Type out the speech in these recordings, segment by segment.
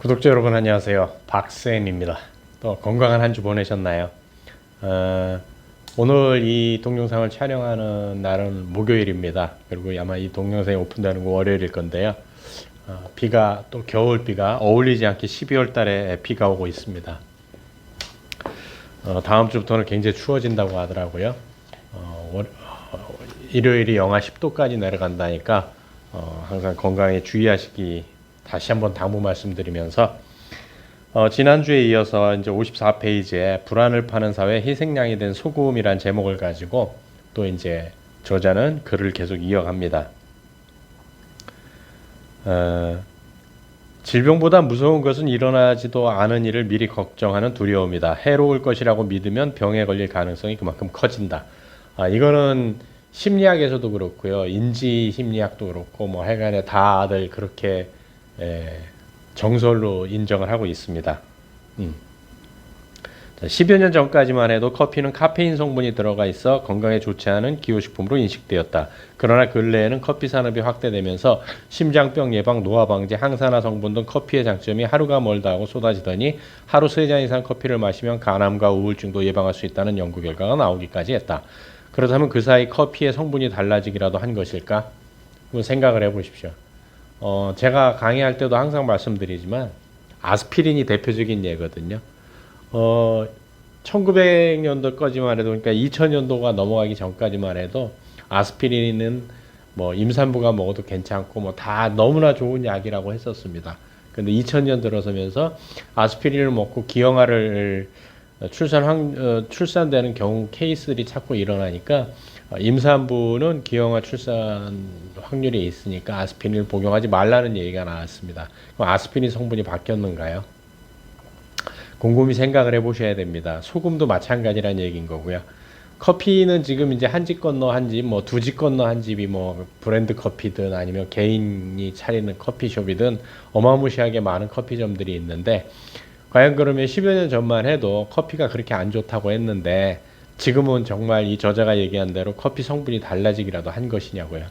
구독자 여러분 안녕하세요. 박쌤입니다. 또 건강한 한 주 보내셨나요? 어, 오늘 이 동영상을 촬영하는 날은 목요일입니다. 그리고 아마 이 동영상이 오픈되는 거 월요일일 건데요. 어, 비가 또 겨울 비가 어울리지 않게 12월 달에 비가 오고 있습니다. 어, 다음 주부터는 굉장히 추워진다고 하더라고요. 어, 월- 어, 일요일이 영하 10도까지 내려간다니까 어, 항상 건강에 주의하시기 다시 한번 당부 말씀드리면서 어, 지난주에 이어서 이제 54페이지에 불안을 파는 사회 희생양이 된 소금이란 제목을 가지고 또 이제 저자는 글을 계속 이어갑니다. 어, 질병보다 무서운 것은 일어나지도 않은 일을 미리 걱정하는 두려움이다. 해로울 것이라고 믿으면 병에 걸릴 가능성이 그만큼 커진다. 아, 이거는 심리학에서도 그렇고요. 인지 심리학도 그렇고 뭐 하여간에 다들 그렇게 에, 정설로 인정을 하고 있습니다. 음. 자, 10여 년 전까지만 해도 커피는 카페인 성분이 들어가 있어 건강에 좋지 않은 기호식품으로 인식되었다. 그러나 근래에는 커피 산업이 확대되면서 심장병 예방, 노화 방지, 항산화 성분 등 커피의 장점이 하루가 멀다 하고 쏟아지더니 하루 세잔 이상 커피를 마시면 간암과 우울증도 예방할 수 있다는 연구 결과가 나오기까지 했다. 그렇다면 그 사이 커피의 성분이 달라지기라도 한 것일까? 생각을 해보십시오. 어, 제가 강의할 때도 항상 말씀드리지만 아스피린이 대표적인 예거든요. 어, 1900년도까지만 해도 그러니까 2000년도가 넘어가기 전까지만 해도 아스피린은 뭐 임산부가 먹어도 괜찮고 뭐 다 너무나 좋은 약이라고 했었습니다. 근데 2000년 들어서면서 아스피린을 먹고 기형아를 출산 확, 어, 출산되는 경우 케이스들이 자꾸 일어나니까 어, 임산부는 기형아 출산 확률이 있으니까 아스피린을 복용하지 말라는 얘기가 나왔습니다. 그럼 아스피린 성분이 바뀌었는가요? 곰곰이 생각을 해보셔야 됩니다. 소금도 마찬가지란 얘기인 거고요. 커피는 지금 이제 한 집 건너 한 집, 뭐 두 집 건너 한 집이 뭐 브랜드 커피든 아니면 개인이 차리는 커피숍이든 어마무시하게 많은 커피점들이 있는데 과연 그러면 10여 년 전만 해도 커피가 그렇게 안 좋다고 했는데 지금은 정말 이 저자가 얘기한 대로 커피 성분이 달라지기라도 한 것이냐고요.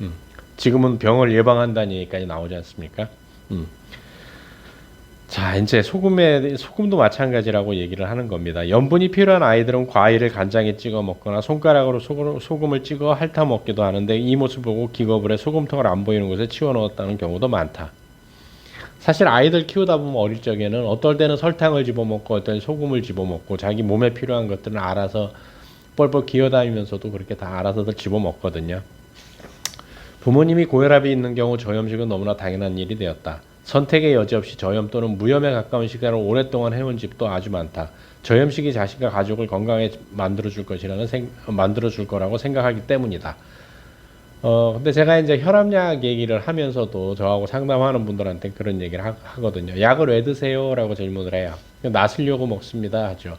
음. 지금은 병을 예방한다는 얘기까지 나오지 않습니까? 음. 자, 이제 소금에 소금도 마찬가지라고 얘기를 하는 겁니다. 염분이 필요한 아이들은 과일을 간장에 찍어 먹거나 손가락으로 소금, 소금을 찍어 핥아 먹기도 하는데 이 모습 보고 기겁을 해 소금통을 안 보이는 곳에 치워 넣었다는 경우도 많다. 사실 아이들 키우다 보면 어릴 적에는 어떨 때는 설탕을 집어먹고 어떨 때는 소금을 집어먹고 자기 몸에 필요한 것들은 알아서 뻘뻘 기어다니면서도 그렇게 다 알아서들 집어먹거든요. 부모님이 고혈압이 있는 경우 저염식은 너무나 당연한 일이 되었다. 선택의 여지 없이 저염 또는 무염에 가까운 식단을 오랫동안 해온 집도 아주 많다. 저염식이 자신과 가족을 건강에 만들어 줄 것이라는 생, 만들어 줄 거라고 생각하기 때문이다. 어, 근데 제가 이제 혈압약 얘기를 하면서도 저하고 상담하는 분들한테 그런 얘기를 하, 하거든요. 약을 왜 드세요? 라고 질문을 해요. 나으려고 먹습니다. 하죠.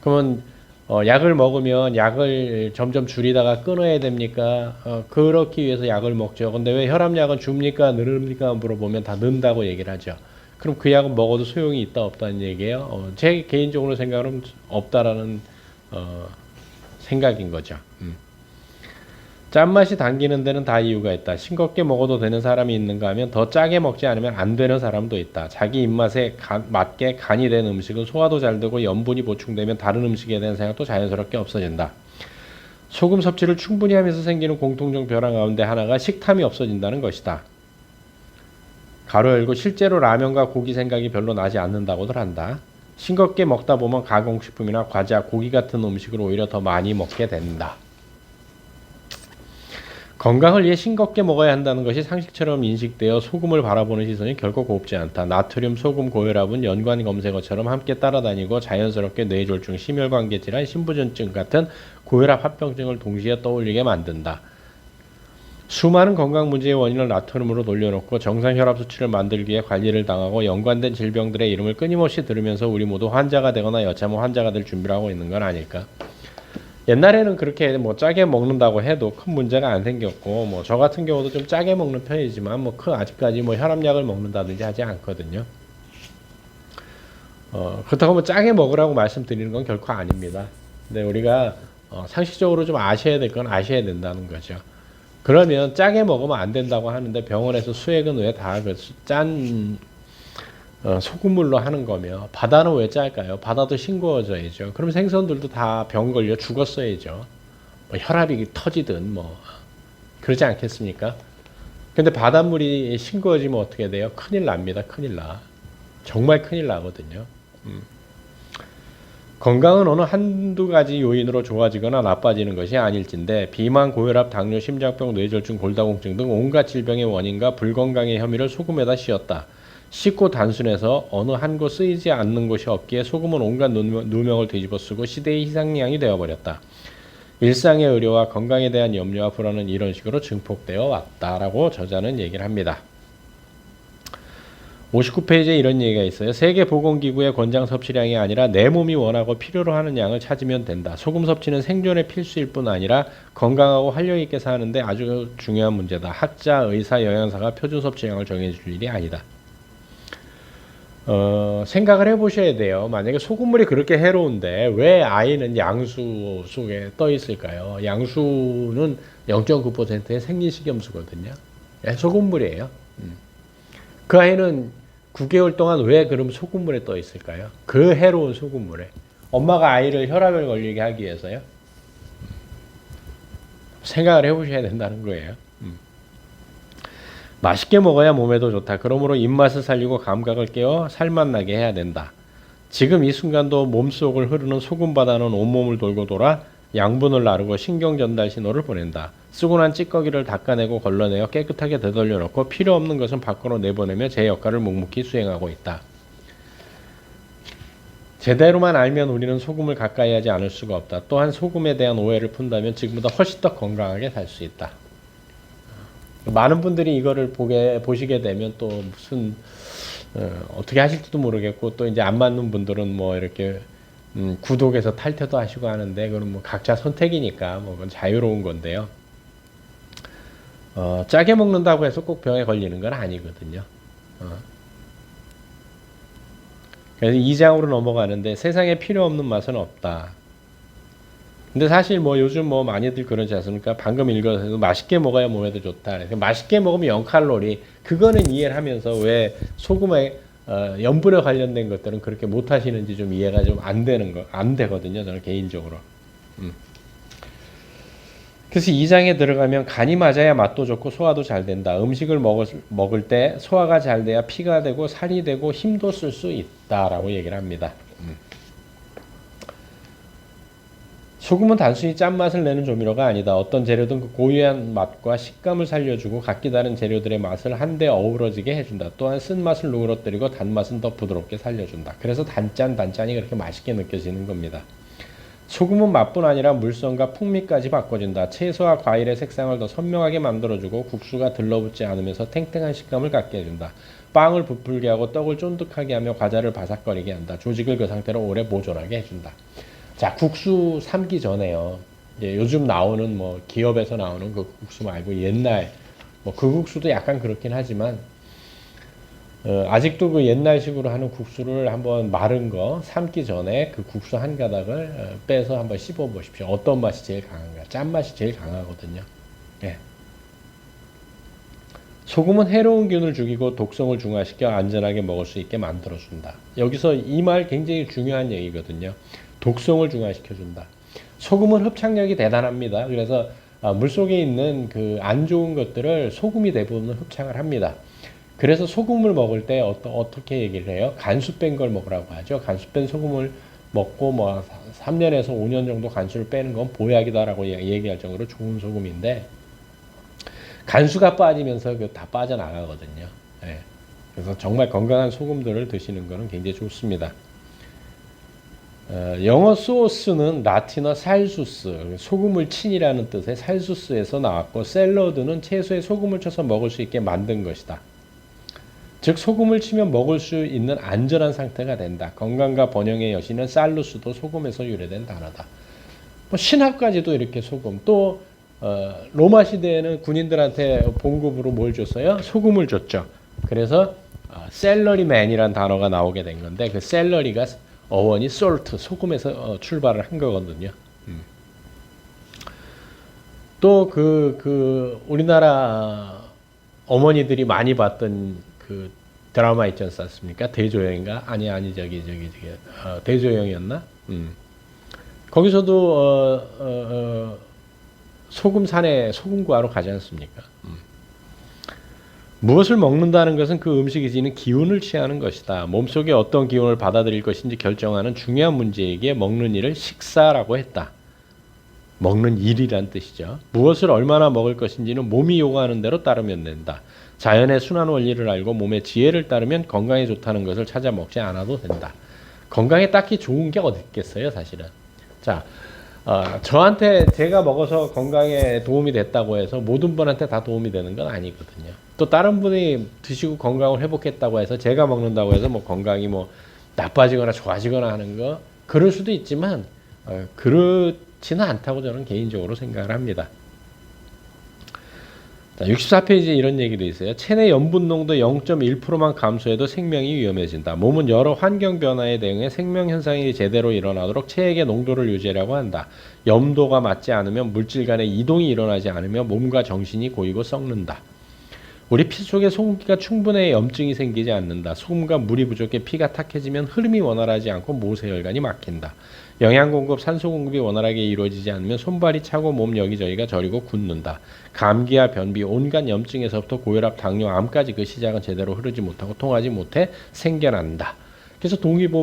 그러면 어, 약을 먹으면 약을 점점 줄이다가 끊어야 됩니까? 어, 그렇기 위해서 약을 먹죠. 근데 왜 혈압약은 줍니까? 늘립니까? 물어보면 다 는다고 얘기를 하죠. 그럼 그 약은 먹어도 소용이 있다 없다는 얘기예요. 어, 제 개인적으로 생각은 없다라는 어, 생각인 거죠. 음. 짠맛이 당기는 데는 다 이유가 있다. 싱겁게 먹어도 되는 사람이 있는가 하면 더 짜게 먹지 않으면 안 되는 사람도 있다. 자기 입맛에 간- 맞게 간이 된 음식은 소화도 잘 되고 염분이 보충되면 다른 음식에 대한 생각도 자연스럽게 없어진다. 소금 섭취를 충분히 하면서 생기는 공통적 변화 가운데 하나가 식탐이 없어진다는 것이다. 가로 열고 실제로 라면과 고기 생각이 별로 나지 않는다고들 한다. 싱겁게 먹다 보면 가공식품이나 과자, 고기 같은 음식을 오히려 더 많이 먹게 된다. 건강을 위해 싱겁게 먹어야 한다는 것이 상식처럼 인식되어 소금을 바라보는 시선이 결코 곱지 않다. 나트륨, 소금, 고혈압은 연관 검색어처럼 함께 따라다니고 자연스럽게 뇌졸중, 심혈관계 질환, 신부전증 같은 고혈압 합병증을 동시에 떠올리게 만든다. 수많은 건강 문제의 원인을 나트륨으로 돌려놓고 정상 혈압 수치를 만들기 위해 관리를 당하고 연관된 질병들의 이름을 끊임없이 들으면서 우리 모두 환자가 되거나 여차하면 환자가 될 준비를 하고 있는 건 아닐까? 옛날에는 그렇게 뭐 짜게 먹는다고 해도 큰 문제가 안 생겼고 뭐 저 같은 경우도 좀 짜게 먹는 편이지만 뭐 그 아직까지 뭐 혈압약을 먹는다든지 하지 않거든요. 어, 그렇다고 뭐 짜게 먹으라고 말씀드리는 건 결코 아닙니다. 근데 우리가 어, 상식적으로 좀 아셔야 될 건 아셔야 된다는 거죠. 그러면 짜게 먹으면 안 된다고 하는데 병원에서 수액은 왜 다 그짠 어, 소금물로 하는 거며 바다는 왜 짤까요? 바다도 싱거워져야죠. 그럼 생선들도 다 병 걸려 죽었어야죠. 뭐 혈압이 터지든 뭐 그러지 않겠습니까? 근데 바닷물이 싱거워지면 어떻게 돼요? 큰일 납니다. 큰일 나. 정말 큰일 나거든요. 음. 건강은 어느 한두 가지 요인으로 좋아지거나 나빠지는 것이 아닐진데 비만, 고혈압, 당뇨, 심장병, 뇌졸중, 골다공증 등 온갖 질병의 원인과 불건강의 혐의를 소금에다 씌웠다. 쉽고 단순해서 어느 한 곳 쓰이지 않는 곳이 없기에 소금은 온갖 누명- 누명을 뒤집어 쓰고 시대의 희생양이 되어버렸다. 일상의 의료와 건강에 대한 염려와 불안은 이런 식으로 증폭되어 왔다라고 저자는 얘기를 합니다. 59페이지에 이런 얘기가 있어요. 세계보건기구의 권장 섭취량이 아니라 내 몸이 원하고 필요로 하는 양을 찾으면 된다. 소금 섭취는 생존의 필수일 뿐 아니라 건강하고 활력 있게 사는데 아주 중요한 문제다. 학자, 의사, 영양사가 표준 섭취량을 정해줄 일이 아니다. 어, 생각을 해보셔야 돼요. 만약에 소금물이 그렇게 해로운데 왜 아이는 양수 속에 떠 있을까요? 양수는 0.9%의 생리식염수거든요. 예, 소금물이에요. 음. 그 아이는 9개월 동안 왜 그럼 소금물에 떠 있을까요? 그 해로운 소금물에. 엄마가 아이를 혈압을 걸리게 하기 위해서요? 생각을 해보셔야 된다는 거예요. 음. 맛있게 먹어야 몸에도 좋다. 그러므로 입맛을 살리고 감각을 깨워 살맛 나게 해야 된다. 지금 이 순간도 몸속을 흐르는 소금 바다는 온몸을 돌고 돌아 양분을 나르고 신경 전달 신호를 보낸다. 쓰고 난 찌꺼기를 닦아내고 걸러내어 깨끗하게 되돌려 놓고 필요 없는 것은 밖으로 내보내며 제 역할을 묵묵히 수행하고 있다. 제대로만 알면 우리는 소금을 가까이 하지 않을 수가 없다. 또한 소금에 대한 오해를 푼다면 지금보다 훨씬 더 건강하게 살 수 있다. 많은 분들이 이거를 보게 보시게 되면 또 무슨 어, 떻게 하실지도 모르겠고 또 이제 안 맞는 분들은 뭐 이렇게 음, 구독에서 탈퇴도 하시고 하는데 그건 뭐 각자 선택이니까 뭐 그건 자유로운 건데요. 어, 짜게 먹는다고 해서 꼭 병에 걸리는 건 아니거든요. 어. 그래서 2장으로 넘어가는데 세상에 필요 없는 맛은 없다. 근데 사실 뭐 요즘 뭐 많이들 그러지 않습니까? 방금 읽어서 맛있게 먹어야 몸에도 좋다. 맛있게 먹으면 0칼로리. 그거는 이해를 하면서 왜 소금에 어, 염분에 관련된 것들은 그렇게 못 하시는지 좀 이해가 좀 안 되는 거, 안 되거든요. 저는 개인적으로. 음. 그래서 이 장에 들어가면 간이 맞아야 맛도 좋고 소화도 잘 된다. 음식을 먹을, 먹을 때 소화가 잘 돼야 피가 되고 살이 되고 힘도 쓸 수 있다라고 얘기를 합니다. 음. 소금은 단순히 짠맛을 내는 조미료가 아니다. 어떤 재료든 그 고유한 맛과 식감을 살려주고 각기 다른 재료들의 맛을 한데 어우러지게 해준다. 또한 쓴맛을 누그러뜨리고 단맛은 더 부드럽게 살려준다. 그래서 단짠 단짠이 그렇게 맛있게 느껴지는 겁니다. 소금은 맛뿐 아니라 물성과 풍미까지 바꿔준다. 채소와 과일의 색상을 더 선명하게 만들어주고 국수가 들러붙지 않으면서 탱탱한 식감을 갖게 해준다. 빵을 부풀게 하고 떡을 쫀득하게 하며 과자를 바삭거리게 한다. 조직을 그 상태로 오래 보존하게 해준다. 자, 국수 삶기 전에요. 이제 요즘 나오는 뭐 기업에서 나오는 그 국수 말고 옛날 뭐 그 국수도 약간 그렇긴 하지만 어, 아직도 그 옛날식으로 하는 국수를 한번 마른 거 삶기 전에 그 국수 한 가닥을 어, 빼서 한번 씹어 보십시오. 어떤 맛이 제일 강한가? 짠 맛이 제일 강하거든요. 예. 소금은 해로운 균을 죽이고 독성을 중화시켜 안전하게 먹을 수 있게 만들어준다. 여기서 이 말 굉장히 중요한 얘기거든요. 독성을 중화시켜준다. 소금은 흡착력이 대단합니다. 그래서 아, 물 속에 있는 그 안 좋은 것들을 소금이 대부분 흡착을 합니다. 그래서 소금을 먹을 때 어떠, 어떻게 얘기를 해요? 간수 뺀 걸 먹으라고 하죠. 간수 뺀 소금을 먹고 뭐 3년에서 5년 정도 간수를 빼는 건 보약이다라고 얘- 얘기할 정도로 좋은 소금인데 간수가 빠지면서 그다 빠져나가거든요. 예. 그래서 정말 건강한 소금들을 드시는 거는 굉장히 좋습니다. 어, 영어 소스는 라틴어 살수스, 소금을 친이라는 뜻의 살수스에서 나왔고 샐러드는 채소에 소금을 쳐서 먹을 수 있게 만든 것이다. 즉 소금을 치면 먹을 수 있는 안전한 상태가 된다. 건강과 번영의 여신은 살루스도 소금에서 유래된 단어다. 뭐 신학까지도 이렇게 소금. 또 어, 로마 시대에는 군인들한테 봉급으로 뭘 줬어요? 소금을 줬죠. 그래서 어, 셀러리맨이란 단어가 나오게 된 건데 그 셀러리가 어원이 솔트 소금에서 어, 출발을 한 거거든요. 또그 그 우리나라 어머니들이 많이 봤던 그 드라마 있지 않습니까? 대조영인가? 아니 아니 저기 저기 저기 어, 대조영이었나? 음. 거기서도 어, 어, 어, 소금 산에 소금 구하러 가지 않습니까? 음. 무엇을 먹는다는 것은 그 음식이 지닌 기운을 취하는 것이다. 몸속에 어떤 기운을 받아들일 것인지 결정하는 중요한 문제에게 먹는 일을 식사라고 했다. 먹는 일이란 뜻이죠. 무엇을 얼마나 먹을 것인지는 몸이 요구하는 대로 따르면 된다. 자연의 순환 원리를 알고 몸의 지혜를 따르면 건강에 좋다는 것을 찾아 먹지 않아도 된다. 건강에 딱히 좋은 게 어디 있겠어요, 사실은. 자, 어, 저한테 제가 먹어서 건강에 도움이 됐다고 해서 모든 분한테 다 도움이 되는 건 아니거든요. 또 다른 분이 드시고 건강을 회복했다고 해서 제가 먹는다고 해서 뭐 건강이 뭐 나빠지거나 좋아지거나 하는 거 그럴 수도 있지만 어, 그렇지는 않다고 저는 개인적으로 생각을 합니다. 자, 64페이지에 이런 얘기도 있어요. 체내 염분 농도 0.1%만 감소해도 생명이 위험해진다. 몸은 여러 환경 변화에 대응해 생명 현상이 제대로 일어나도록 체액의 농도를 유지하려고 한다. 염도가 맞지 않으면 물질 간의 이동이 일어나지 않으면 몸과 정신이 고이고 썩는다. 우리 피 속에 소금기가 충분해 염증이 생기지 않는다. 소금과 물이 부족해 피가 탁해지면 흐름이 원활하지 않고 모세혈관이 막힌다. 영양 공급, 산소 공급이 원활하게 이루어지지 않으면 손발이 차고 몸 여기저기가 저리고 굳는다. 감기와 변비, 온갖 염증에서부터 고혈압, 당뇨, 암까지 그 시작은 제대로 흐르지 못하고 통하지 못해 생겨난다. 그래서 동의보,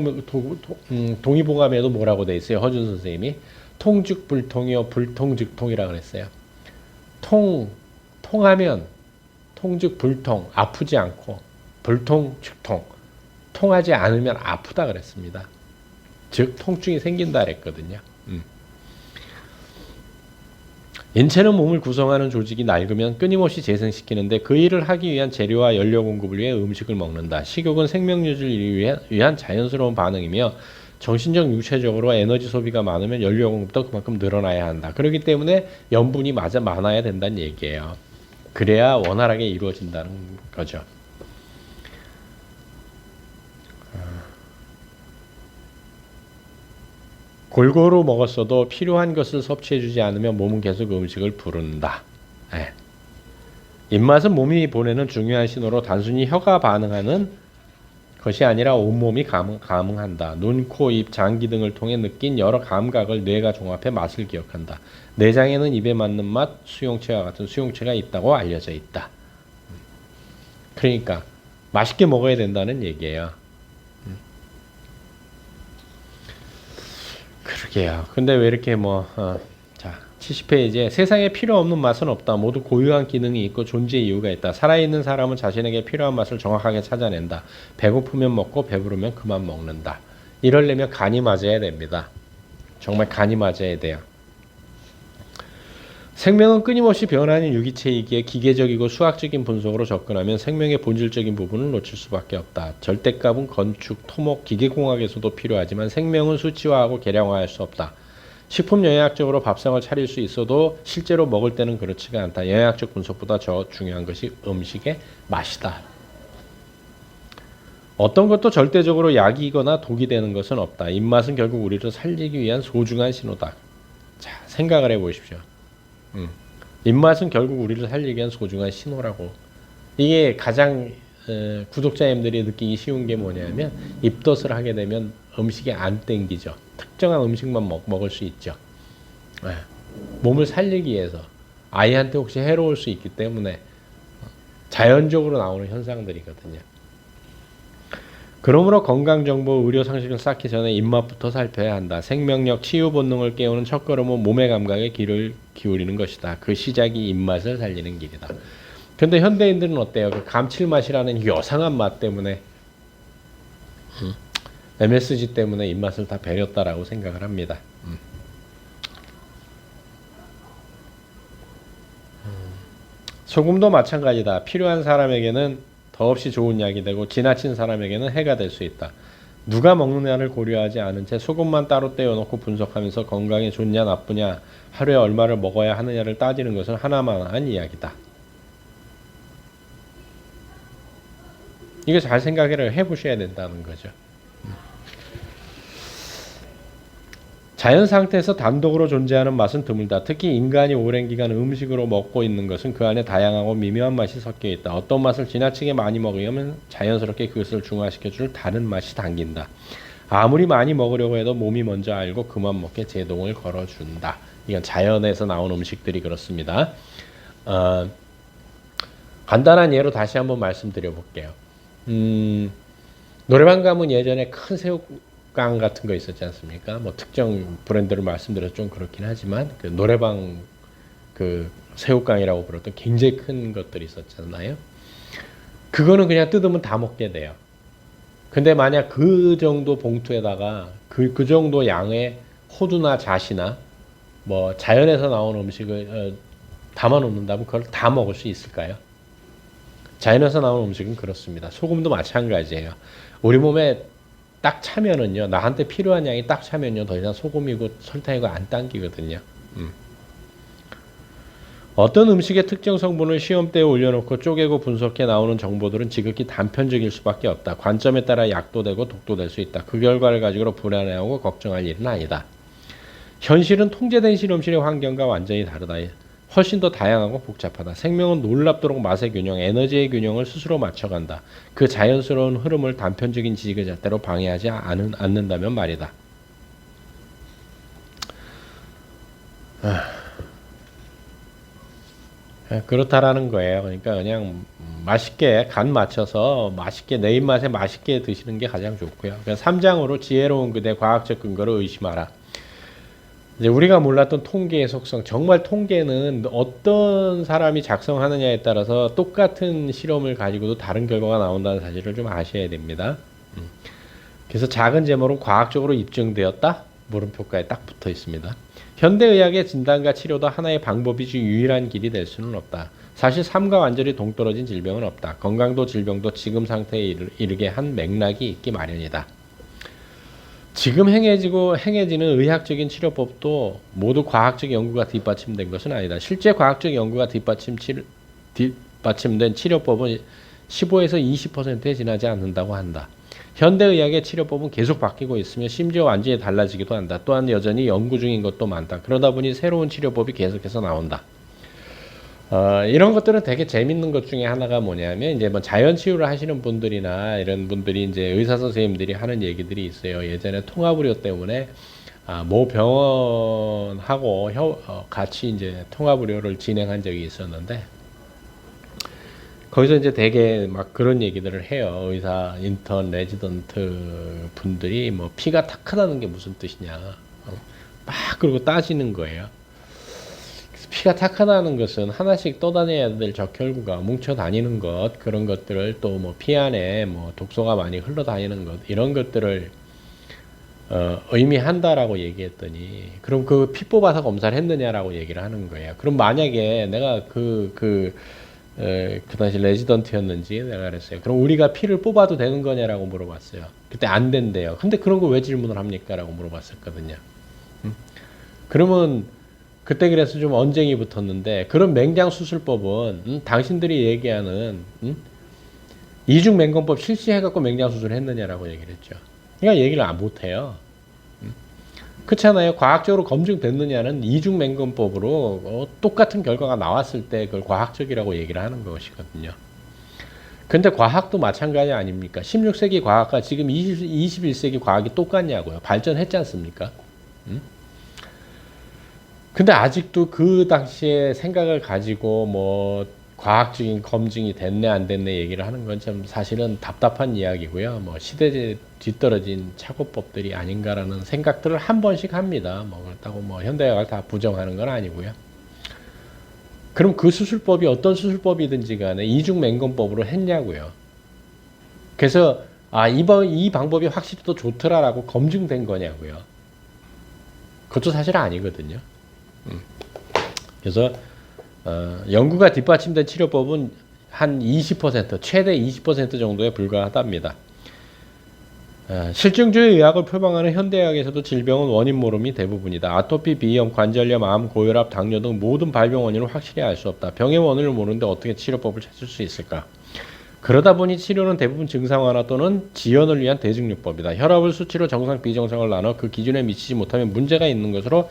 음, 동의보감에도 뭐라고 돼 있어요? 허준 선생님이 통즉 불통이요 불통즉통이라 그랬어요. 통 통하면 통즉 불통 아프지 않고 불통 즉통 통하지 않으면 아프다 그랬습니다. 즉 통증이 생긴다 그랬거든요. 음. 인체는 몸을 구성하는 조직이 낡으면 끊임없이 재생시키는데 그 일을 하기 위한 재료와 연료 공급을 위해 음식을 먹는다. 식욕은 생명 유지를 위한 자연스러운 반응이며 정신적 육체적으로 에너지 소비가 많으면 연료 공급도 그만큼 늘어나야 한다. 그렇기 때문에 염분이 맞아 많아야 된다는 얘기예요. 그래야 원활하게 이루어진다는 거죠. 골고루 먹었어도 필요한 것을 섭취해주지 않으면 몸은 계속 음식을 부른다. 예. 입맛은 몸이 보내는 중요한 신호로 단순히 혀가 반응하는 것이 아니라 온몸이 감응, 감응한다. 눈, 코, 입, 장기 등을 통해 느낀 여러 감각을 뇌가 종합해 맛을 기억한다. 내장에는 입에 맞는 맛, 수용체와 같은 수용체가 있다고 알려져 있다. 그러니까 맛있게 먹어야 된다는 얘기예요. 그러게요. 근데 왜 이렇게 뭐, 어, 자, 70페이지에 세상에 필요 없는 맛은 없다. 모두 고유한 기능이 있고 존재 이유가 있다. 살아있는 사람은 자신에게 필요한 맛을 정확하게 찾아낸다. 배고프면 먹고 배부르면 그만 먹는다. 이러려면 간이 맞아야 됩니다. 정말 간이 맞아야 돼요. 생명은 끊임없이 변하는 유기체이기에 기계적이고 수학적인 분석으로 접근하면 생명의 본질적인 부분을 놓칠 수밖에 없다. 절대값은 건축, 토목, 기계공학에서도 필요하지만 생명은 수치화하고 계량화할 수 없다. 식품 영양학적으로 밥상을 차릴 수 있어도 실제로 먹을 때는 그렇지가 않다. 영양학적 분석보다 더 중요한 것이 음식의 맛이다. 어떤 것도 절대적으로 약이거나 독이 되는 것은 없다. 입맛은 결국 우리를 살리기 위한 소중한 신호다. 자, 생각을 해 보십시오. 음. 입맛은 결국 우리를 살리기 위한 소중한 신호라고. 이게 가장 어, 구독자님들이 느끼기 쉬운 게 뭐냐면 입덧을 하게 되면 음식이 안 땡기죠. 특정한 음식만 먹, 먹을 수 있죠. 네. 몸을 살리기 위해서 아이한테 혹시 해로울 수 있기 때문에 자연적으로 나오는 현상들이거든요. 그러므로 건강 정보, 의료 상식을 쌓기 전에 입맛부터 살펴야 한다. 생명력, 치유 본능을 깨우는 첫걸음은 몸의 감각에 귀를 기울이는 것이다. 그 시작이 입맛을 살리는 길이다. 근데 현대인들은 어때요? 그 감칠맛이라는 요상한 맛 때문에 MSG 때문에 입맛을 다 배렸다라고 생각을 합니다. 음. 소금도 마찬가지다. 필요한 사람에게는 더없이 좋은 약이 되고 지나친 사람에게는 해가 될 수 있다. 누가 먹느냐를 고려하지 않은 채 소금만 따로 떼어놓고 분석하면서 건강에 좋냐 나쁘냐 하루에 얼마를 먹어야 하느냐를 따지는 것은 하나만한 이야기다. 이거 잘 생각을 해보셔야 된다는 거죠. 자연 상태에서 단독으로 존재하는 맛은 드물다. 특히 인간이 오랜 기간 음식으로 먹고 있는 것은 그 안에 다양하고 미묘한 맛이 섞여 있다. 어떤 맛을 지나치게 많이 먹으면 자연스럽게 그것을 중화시켜 줄 다른 맛이 당긴다. 아무리 많이 먹으려고 해도 몸이 먼저 알고 그만 먹게 제동을 걸어준다. 이건 자연에서 나온 음식들이 그렇습니다. 어, 간단한 예로 다시 한번 말씀드려 볼게요. 음, 노래방 가면 예전에 큰 새우 깡 같은 거 있었지 않습니까? 뭐 특정 브랜드를 말씀드려서 좀 그렇긴 하지만 그 노래방 그 새우깡이라고 불렀던 굉장히 큰 것들이 있었잖아요. 그거는 그냥 뜯으면 다 먹게 돼요. 근데 만약 그 정도 봉투에다가 그, 그 정도 양의 호두나 잣이나 뭐 자연에서 나온 음식을 어, 담아 놓는다면 그걸 다 먹을 수 있을까요? 자연에서 나온 음식은 그렇습니다. 소금도 마찬가지예요. 우리 몸에 딱 차면은요, 나한테 필요한 양이 딱 차면요, 더 이상 소금이고 설탕이고 안 당기거든요. 음. 어떤 음식의 특정 성분을 시험대에 올려놓고 쪼개고 분석해 나오는 정보들은 지극히 단편적일 수밖에 없다. 관점에 따라 약도 되고 독도 될 수 있다. 그 결과를 가지고 불안해하고 걱정할 일은 아니다. 현실은 통제된 실험실의 환경과 완전히 다르다. 훨씬 더 다양하고 복잡하다. 생명은 놀랍도록 맛의 균형, 에너지의 균형을 스스로 맞춰간다. 그 자연스러운 흐름을 단편적인 지식의 잣대로 방해하지 않은, 않는다면 말이다. 아, 그렇다라는 거예요. 그러니까 그냥 맛있게 간 맞춰서 맛있게 내 입맛에 맛있게 드시는 게 가장 좋고요. 그러니까 3장으로 지혜로운 그대 과학적 근거를 의심하라. 이제 우리가 몰랐던 통계의 속성, 정말 통계는 어떤 사람이 작성하느냐에 따라서 똑같은 실험을 가지고도 다른 결과가 나온다는 사실을 좀 아셔야 됩니다. 음. 그래서 작은 제목은 과학적으로 입증되었다? 물음표가에 딱 붙어 있습니다. 현대의학의 진단과 치료도 하나의 방법이지 유일한 길이 될 수는 없다. 사실 삶과 완전히 동떨어진 질병은 없다. 건강도 질병도 지금 상태에 이르, 이르게 한 맥락이 있기 마련이다. 지금 행해지고 행해지는 의학적인 치료법도 모두 과학적 연구가 뒷받침된 것은 아니다. 실제 과학적 연구가 뒷받침 치료, 뒷받침된 치료법은 15에서 20%에 지나지 않는다고 한다. 현대의학의 치료법은 계속 바뀌고 있으며 심지어 완전히 달라지기도 한다. 또한 여전히 연구 중인 것도 많다. 그러다 보니 새로운 치료법이 계속해서 나온다. 어, 이런 것들은 되게 재밌는 것 중에 하나가 뭐냐면 이제 뭐 자연 치유를 하시는 분들이나 이런 분들이 이제 의사 선생님들이 하는 얘기들이 있어요. 예전에 통합 의료 때문에 아, 모 병원하고 혀, 어, 같이 이제 통합 의료를 진행한 적이 있었는데 거기서 이제 되게 막 그런 얘기들을 해요. 의사, 인턴, 레지던트 분들이 뭐 피가 탁하다는 게 무슨 뜻이냐. 어, 막 그러고 따지는 거예요. 피가 탁하다는 것은 하나씩 떠다녀야 될 적혈구가 뭉쳐 다니는 것 그런 것들을 또 뭐 피 안에 뭐 독소가 많이 흘러다니는 것 이런 것들을 어, 의미한다라고 얘기했더니 그럼 그 피 뽑아서 검사를 했느냐라고 얘기를 하는 거예요. 그럼 만약에 내가 그 그, 에, 그 당시 레지던트였는지 내가 그랬어요. 그럼 우리가 피를 뽑아도 되는 거냐라고 물어봤어요. 그때 안 된대요. 근데 그런 거 왜 질문을 합니까?라고 물어봤었거든요. 음? 그러면 그때 그래서 좀 언쟁이 붙었는데 그런 맹장 수술법은 음, 당신들이 얘기하는 음? 이중 맹검법 실시해갖고 맹장 수술을 했느냐라고 얘기를 했죠. 그러니까 얘기를 안 못해요. 음? 그렇잖아요. 과학적으로 검증됐느냐는 이중 맹검법으로 어, 똑같은 결과가 나왔을 때 그걸 과학적이라고 얘기를 하는 것이거든요. 근데 과학도 마찬가지 아닙니까? 16세기 과학과 지금 20, 21세기 과학이 똑같냐고요. 발전했지 않습니까? 음? 근데 아직도 그 당시에 생각을 가지고 뭐 과학적인 검증이 됐네 안 됐네 얘기를 하는 건 참 사실은 답답한 이야기고요. 뭐 시대에 뒤떨어진 착오법들이 아닌가라는 생각들을 한 번씩 합니다. 뭐 그렇다고 뭐 현대학을 다 부정하는 건 아니고요. 그럼 그 수술법이 어떤 수술법이든지 간에 이중 맹검법으로 했냐고요. 그래서 아, 이번 이 방법이 확실히 더 좋더라라고 검증된 거냐고요. 그것도 사실 아니거든요. 그래서 어, 연구가 뒷받침된 치료법은 한 20% 최대 20% 정도에 불과하답니다. 어, 실증주의 의학을 표방하는 현대의학에서도 질병은 원인 모름이 대부분이다. 아토피, 비염, 관절염, 암, 고혈압, 당뇨 등 모든 발병 원인을 확실히 알 수 없다. 병의 원인을 모르는데 어떻게 치료법을 찾을 수 있을까? 그러다 보니 치료는 대부분 증상 완화 또는 지연을 위한 대증요법이다. 혈압을 수치로 정상 비정상을 나눠 그 기준에 미치지 못하면 문제가 있는 것으로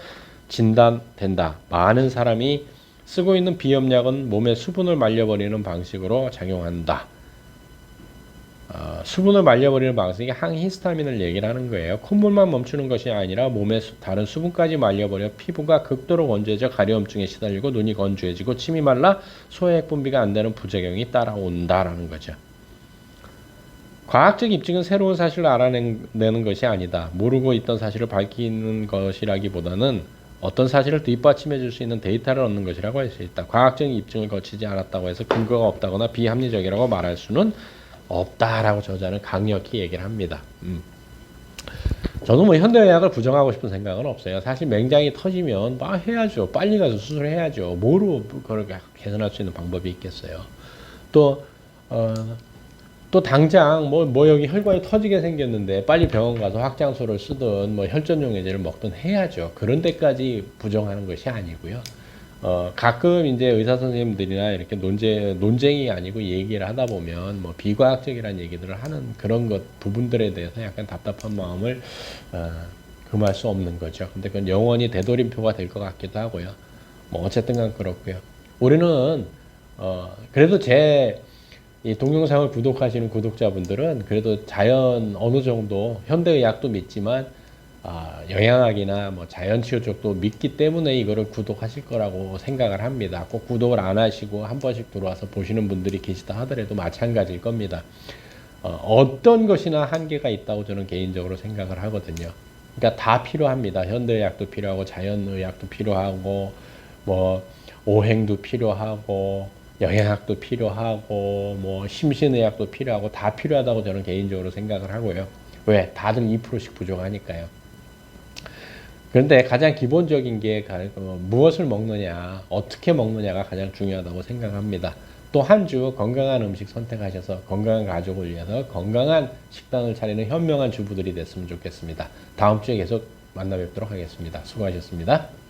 진단된다. 많은 사람이 쓰고 있는 비염약은 몸에 수분을 말려버리는 방식으로 작용한다. 어, 수분을 말려버리는 방식이 항히스타민을 얘기를 하는 거예요. 콧물만 멈추는 것이 아니라 몸의 수- 다른 수분까지 말려버려 피부가 극도로 건조해져 가려움증에 시달리고 눈이 건조해지고 침이 말라 소화액 분비가 안 되는 부작용이 따라온다라는 거죠. 과학적 입증은 새로운 사실을 알아내는 것이 아니다. 모르고 있던 사실을 밝히는 것이라기보다는 어떤 사실을 뒷받침해 줄 수 있는 데이터를 얻는 것이라고 할 수 있다. 과학적인 입증을 거치지 않았다고 해서 근거가 없다거나 비합리적이라고 말할 수는 없다라고 저자는 강력히 얘기를 합니다. 음. 저도 뭐 현대의학을 부정하고 싶은 생각은 없어요. 사실 맹장이 터지면 막 해야죠. 빨리 가서 수술해야죠. 뭐로 그걸 개선할 수 있는 방법이 있겠어요. 또 어, 또 당장 뭐, 뭐 여기 혈관이 터지게 생겼는데 빨리 병원 가서 확장소를 쓰든 뭐 혈전용해제를 먹든 해야죠. 그런 데까지 부정하는 것이 아니고요. 어, 가끔 이제 의사 선생님들이나 이렇게 논제, 논쟁이 아니고 얘기를 하다 보면 뭐 비과학적이라는 얘기들을 하는 그런 것 부분들에 대해서 약간 답답한 마음을 어, 금할 수 없는 거죠. 근데 그건 영원히 되돌림표가 될 것 같기도 하고요. 뭐 어쨌든 간 그렇고요. 우리는 어, 그래도 제 이 동영상을 구독하시는 구독자분들은 그래도 자연 어느 정도 현대의학도 믿지만 아, 영양학이나 뭐 자연치유 쪽도 믿기 때문에 이거를 구독하실 거라고 생각을 합니다. 꼭 구독을 안 하시고 한 번씩 들어와서 보시는 분들이 계시다 하더라도 마찬가지일 겁니다. 어, 떤 것이나 한계가 있다고 저는 개인적으로 생각을 하거든요. 그러니까 다 필요합니다. 현대의학도 필요하고 자연의학도 필요하고 뭐 오행도 필요하고 영양학도 필요하고 뭐 심신의학도 필요하고 다 필요하다고 저는 개인적으로 생각을 하고요. 왜? 다들 2%씩 부족하니까요. 그런데 가장 기본적인 게 가- 어, 무엇을 먹느냐, 어떻게 먹느냐가 가장 중요하다고 생각합니다. 또 한 주 건강한 음식 선택하셔서 건강한 가족을 위해서 건강한 식단을 차리는 현명한 주부들이 됐으면 좋겠습니다. 다음 주에 계속 만나 뵙도록 하겠습니다. 수고하셨습니다.